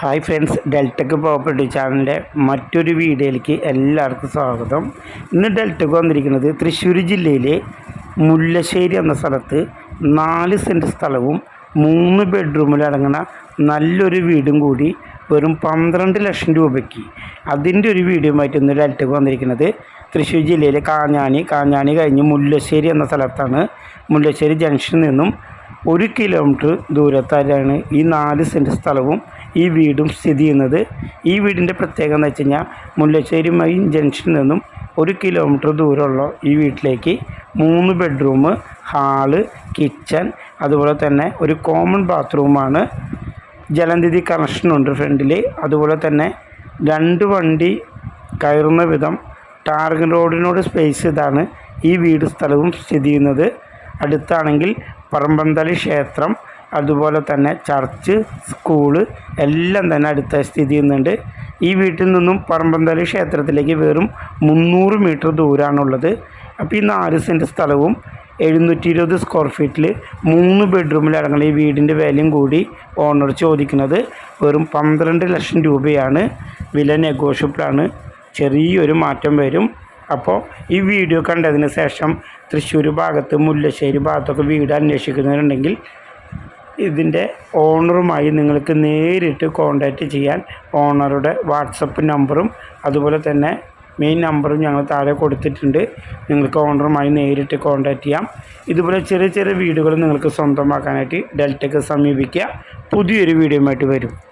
Hi friends ഡെൽറ്റക്ക് property ചാനലിന്റെ മറ്റൊരു വീഡിയോയിലേക്ക് എല്ലാവർക്കും സ്വാഗതം. ഇന്ന് ഡെൽറ്റക്ക് വന്നിരിക്കുന്നത് തൃശ്ശൂർ ജില്ലയിലെ മുല്ലശ്ശേരി എന്ന സ്ഥലത്ത് നാല് സെന്റ് സ്ഥലവും മൂന്ന് ബെഡ്റൂമിലടങ്ങുന്ന നല്ലൊരു വീടും കൂടി വെറും പന്ത്രണ്ട് ലക്ഷം രൂപയ്ക്ക്. അതിന്റെ ഒരു വീഡിയോ ആയിട്ട് ഇന്ന് ഡെൽറ്റക്ക് വന്നിരിക്കുന്നത് തൃശ്ശൂർ ജില്ലയിലെ കാഞ്ഞാണി. കാഞ്ഞാണി കഴിഞ്ഞ് മുല്ലശ്ശേരി എന്ന സ്ഥലത്താണ്. മുല്ലശ്ശേരി ജംഗ്ഷനിൽ നിന്നും ഒരു കിലോമീറ്റർ ദൂരത്തായാണ് ഈ നാല് സെന്റ് സ്ഥലവും ഈ വീടും സ്ഥിതി ചെയ്യുന്നത്. ഈ വീടിന്റെ പ്രത്യേകത എന്ന് വെച്ച് കഴിഞ്ഞാൽ മുല്ലശ്ശേരി മൈൻ ജംഗ്ഷനിൽ നിന്നും ഒരു കിലോമീറ്റർ ദൂരമുള്ള ഈ വീട്ടിലേക്ക് മൂന്ന് ബെഡ്റൂം ഹാൾ കിച്ചൺ അതുപോലെ തന്നെ ഒരു കോമൺ ബാത്റൂമാണ് ജലനിധി കണക്ഷനുണ്ട് ഫ്രണ്ടിൽ അതുപോലെ തന്നെ രണ്ട് വണ്ടി കയറുന്ന വിധം ടാർഗൻ റോഡിനോട് സ്പേസ് ഇതാണ് ഈ വീട് സ്ഥലവും സ്ഥിതി ചെയ്യുന്നത്. അടുത്താണെങ്കിൽ പറമ്പന്തളി ക്ഷേത്രം. അതുപോലെ തന്നെ ചർച്ച് സ്കൂൾ എല്ലാം തന്നെ അടുത്ത സ്ഥിതി ചെയ്യുന്നുണ്ട്. ഈ വീട്ടിൽ നിന്നും പറമ്പന്തളി ക്ഷേത്രത്തിലേക്ക് വെറും മുന്നൂറ് മീറ്റർ ദൂരമാണുള്ളത് അപ്പോൾ ഈ നാല് സെന്റ് സ്ഥലവും എഴുന്നൂറ്റി ഇരുപത് സ്ക്വയർ ഫീറ്റിൽ മൂന്ന് ബെഡ്റൂമിലടങ്ങുന്ന ഈ വീടിന്റെ വിലയും കൂടി ഓണർ ചോദിക്കുന്നത്. വെറും പന്ത്രണ്ട് ലക്ഷം രൂപയാണ്. വില നെഗോഷ്യബിളാണ് ചെറിയൊരു മാറ്റം വരും. അപ്പോൾ ഈ വീഡിയോ കണ്ടതിന് ശേഷം തൃശ്ശൂർ ഭാഗത്ത് മുല്ലശ്ശേരി ഭാഗത്തൊക്കെ വീട് അന്വേഷിക്കുന്നവരുണ്ടെങ്കിൽ ഇതിന്റെ ഓണറുമായി നിങ്ങൾക്ക് നേരിട്ട് കോൺടാക്റ്റ് ചെയ്യാൻ ഓണറുടെ വാട്സപ്പ് നമ്പറും അതുപോലെ തന്നെ മെയിൻ നമ്പറും ഞങ്ങൾ താഴെ കൊടുത്തിട്ടുണ്ട്. നിങ്ങൾക്ക് ഓണറുമായി നേരിട്ട് കോൺടാക്റ്റ് ചെയ്യാം. ഇതുപോലെ ചെറിയ ചെറിയ വീടുകൾ നിങ്ങൾക്ക് സ്വന്തമാക്കാനായിട്ട് ഡെൽറ്റയ്ക്ക് സമീപിക്കുക പുതിയൊരു വീഡിയോയുമായിട്ട് വരും.